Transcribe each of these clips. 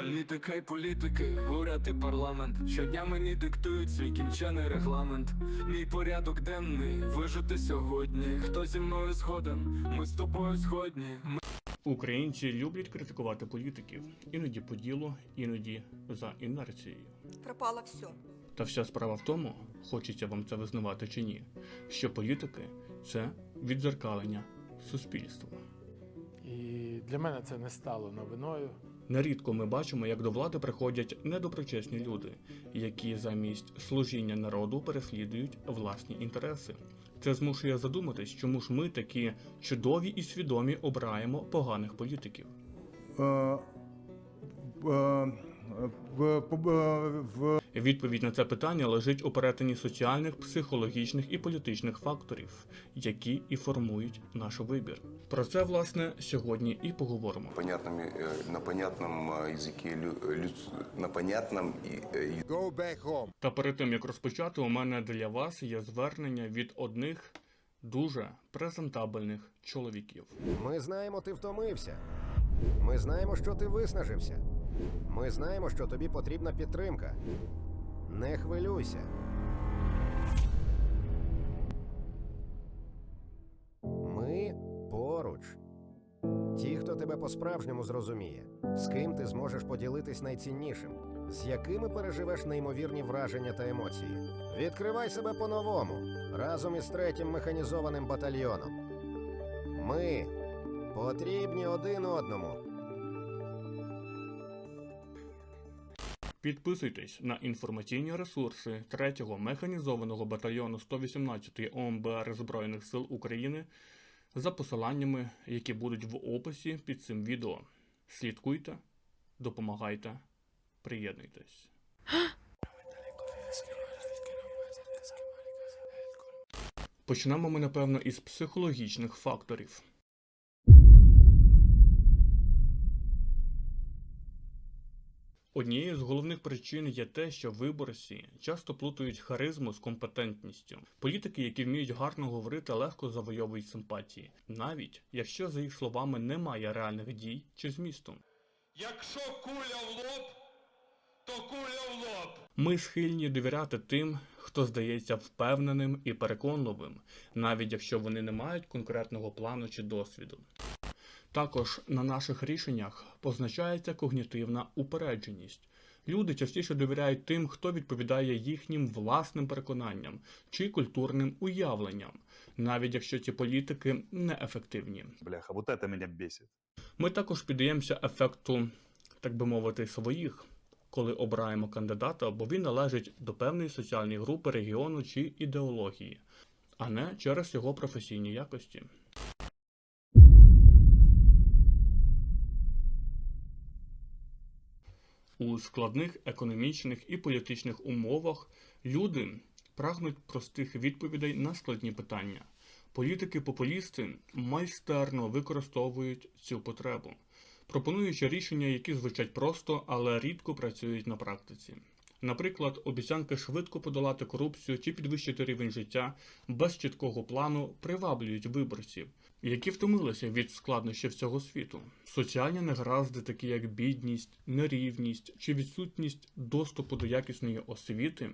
Політика і політики, уряд і парламент. Щодня мені диктують свій кінчений регламент. Мій порядок денний вижити сьогодні. Хто зі мною згоден? Ми з тобою згодні. Ми Українці люблять критикувати політиків, іноді по ділу, іноді за інерцією. пропало все. Та вся справа в тому, хочеться вам це визнавати чи ні, що політики це відзеркалення суспільства. І для мене це не стало новиною. Нерідко ми бачимо, як до влади приходять недоброчесні люди, які замість служіння народу переслідують власні інтереси. Це змушує задуматись, чому ж ми такі чудові і свідомі обираємо поганих політиків. Е, е, в, в, в Відповідь на це питання лежить у перетині соціальних, психологічних і політичних факторів, які і формують наш вибір. Про це власне сьогодні і поговоримо. понятными, э, на понятном э, языке, лю- люд- на понятном и, э, Go back home. Та перед тим як розпочати, у мене для вас є звернення від одних дуже презентабельних чоловіків. Ми знаємо, ти втомився. Ми знаємо, що ти виснажився. Ми знаємо, що тобі потрібна підтримка. Не хвилюйся. Ми поруч. Ті, хто тебе по-справжньому зрозуміє, з ким ти зможеш поділитись найціннішим, з якими переживеш неймовірні враження та емоції. Відкривай себе по-новому разом із третім механізованим батальйоном. Ми потрібні один одному. Підписуйтесь на інформаційні ресурси 3-го механізованого батальйону 118-ї ОМБР Збройних сил України за посиланнями, які будуть в описі під цим відео. Слідкуйте, допомагайте, приєднуйтесь. Почнемо ми, напевно, із психологічних факторів. Однією з головних причин є те, що виборці часто плутають харизму з компетентністю. Політики, які вміють гарно говорити, легко завойовують симпатії, навіть якщо за їх словами немає реальних дій чи змісту. Якщо куля в лоб, то куля в лоб. Ми схильні довіряти тим, хто здається впевненим і переконливим, навіть якщо вони не мають конкретного плану чи досвіду. Також на наших рішеннях позначається когнітивна упередженість. Люди частіше довіряють тим, хто відповідає їхнім власним переконанням чи культурним уявленням, навіть якщо ці політики неефективні. Бляха, вот это меня бесит. Ми також піддаємося ефекту, так би мовити, своїх, коли обираємо кандидата, бо він належить до певної соціальної групи, регіону чи ідеології, а не через його професійні якості. У складних економічних і політичних умовах люди прагнуть простих відповідей на складні питання. Політики-популісти майстерно використовують цю потребу, пропонуючи рішення, які звучать просто, але рідко працюють на практиці. Наприклад, обіцянки швидко подолати корупцію чи підвищити рівень життя без чіткого плану приваблюють виборців, які втомилися від складнощів цього світу. Соціальні негаразди, такі як бідність, нерівність чи відсутність доступу до якісної освіти,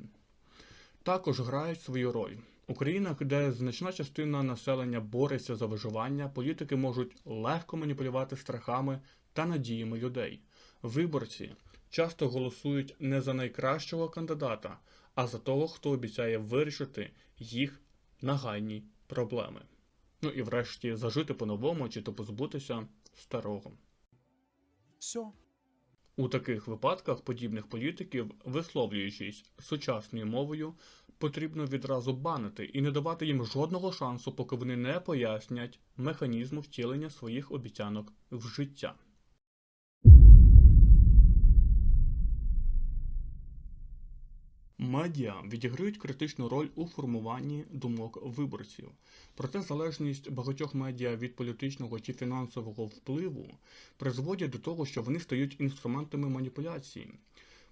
також грають свою роль. У країнах, де значна частина населення бореться за виживання, політики можуть легко маніпулювати страхами та надіями людей. Виборці часто голосують не за найкращого кандидата, а за того, хто обіцяє вирішити їх нагальні проблеми. Ну і врешті зажити по-новому чи то позбутися старого. Все. У таких випадках подібних політиків, висловлюючись сучасною мовою, потрібно відразу банити і не давати їм жодного шансу, поки вони не пояснять механізму втілення своїх обіцянок в життя. Медіа відіграють критичну роль у формуванні думок виборців. Проте залежність багатьох медіа від політичного чи фінансового впливу призводять до того, що вони стають інструментами маніпуляції.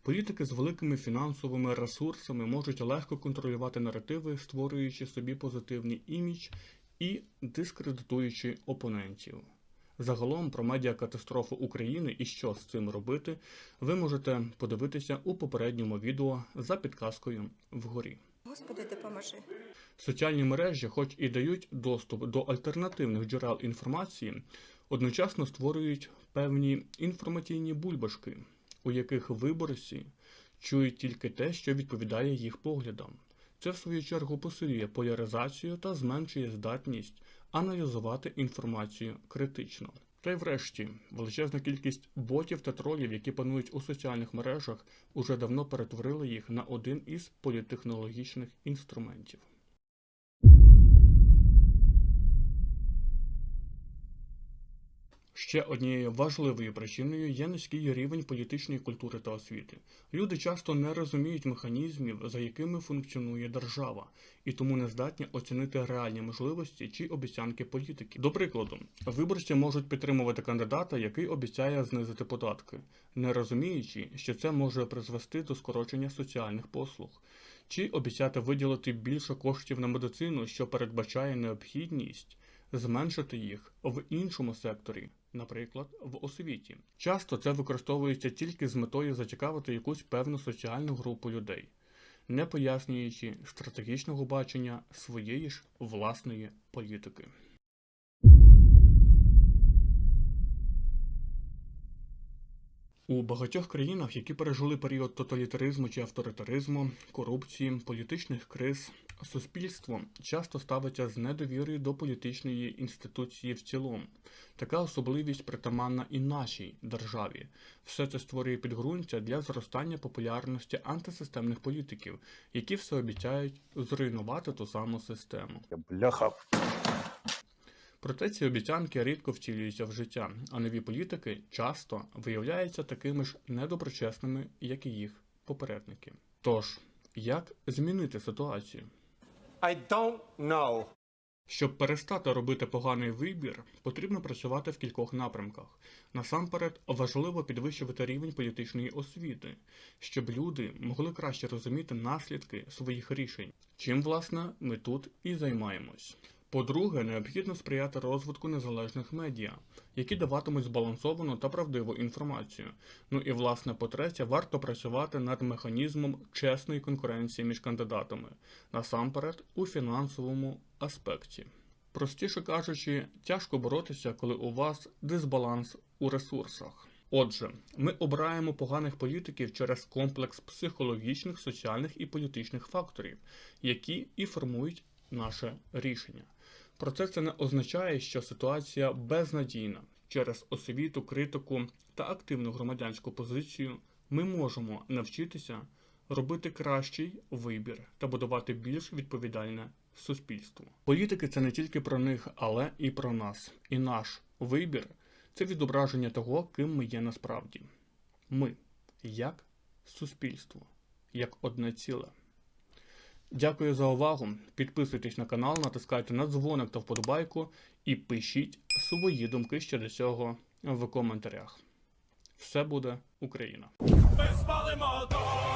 Політики з великими фінансовими ресурсами можуть легко контролювати наративи, створюючи собі позитивний імідж і дискредитуючи опонентів. Загалом про медіакатастрофу України і що з цим робити, ви можете подивитися у попередньому відео за підказкою вгорі. Господи, допоможи. Соціальні мережі, хоч і дають доступ до альтернативних джерел інформації, одночасно створюють певні інформаційні бульбашки, у яких виборці чують тільки те, що відповідає їх поглядам. Це в свою чергу посилює поляризацію та зменшує здатність аналізувати інформацію критично. Та й врешті, величезна кількість ботів та тролів, які панують у соціальних мережах, уже давно перетворили їх на один із політтехнологічних інструментів. Ще однією важливою причиною є низький рівень політичної культури та освіти. Люди часто не розуміють механізмів, за якими функціонує держава, і тому не здатні оцінити реальні можливості чи обіцянки політики. До прикладу, виборці можуть підтримувати кандидата, який обіцяє знизити податки, не розуміючи, що це може призвести до скорочення соціальних послуг, чи обіцяти виділити більше коштів на медицину, що передбачає необхідність зменшити їх в іншому секторі, наприклад, в освіті. Часто це використовується тільки з метою зацікавити якусь певну соціальну групу людей, не пояснюючи стратегічного бачення своєї ж власної політики. У багатьох країнах, які пережили період тоталітаризму чи авторитаризму, корупції, політичних криз, суспільство часто ставиться з недовірою до політичної інституції в цілому. Така особливість притаманна і нашій державі. Все це створює підґрунтя для зростання популярності антисистемних політиків, які все обіцяють зруйнувати ту саму систему. Бляха. Проте ці обіцянки рідко втілюються в життя, а нові політики часто виявляються такими ж недоброчесними, як і їх попередники. Тож, як змінити ситуацію? I don't know. Щоб перестати робити поганий вибір, потрібно працювати в кількох напрямках. Насамперед, важливо підвищувати рівень політичної освіти, щоб люди могли краще розуміти наслідки своїх рішень. Чим, власне, ми тут і займаємось. По-друге, необхідно сприяти розвитку незалежних медіа, які даватимуть збалансовану та правдиву інформацію. Ну і власне, по-третє, варто працювати над механізмом чесної конкуренції між кандидатами, насамперед у фінансовому аспекті. Простіше кажучи, тяжко боротися, коли у вас дисбаланс у ресурсах. Отже, ми обираємо поганих політиків через комплекс психологічних, соціальних і політичних факторів, які і формують наше рішення. Проте це не означає, що ситуація безнадійна. Через освіту, критику та активну громадянську позицію ми можемо навчитися робити кращий вибір та будувати більш відповідальне суспільство. Політики це не тільки про них, але і про нас. І наш вибір це відображення того, ким ми є насправді. Ми як суспільство, як одне ціле. Дякую за увагу. Підписуйтесь на канал, натискайте на дзвоник та вподобайку і пишіть свої думки щодо цього в коментарях. Все буде Україна! Ми спалимо дощ,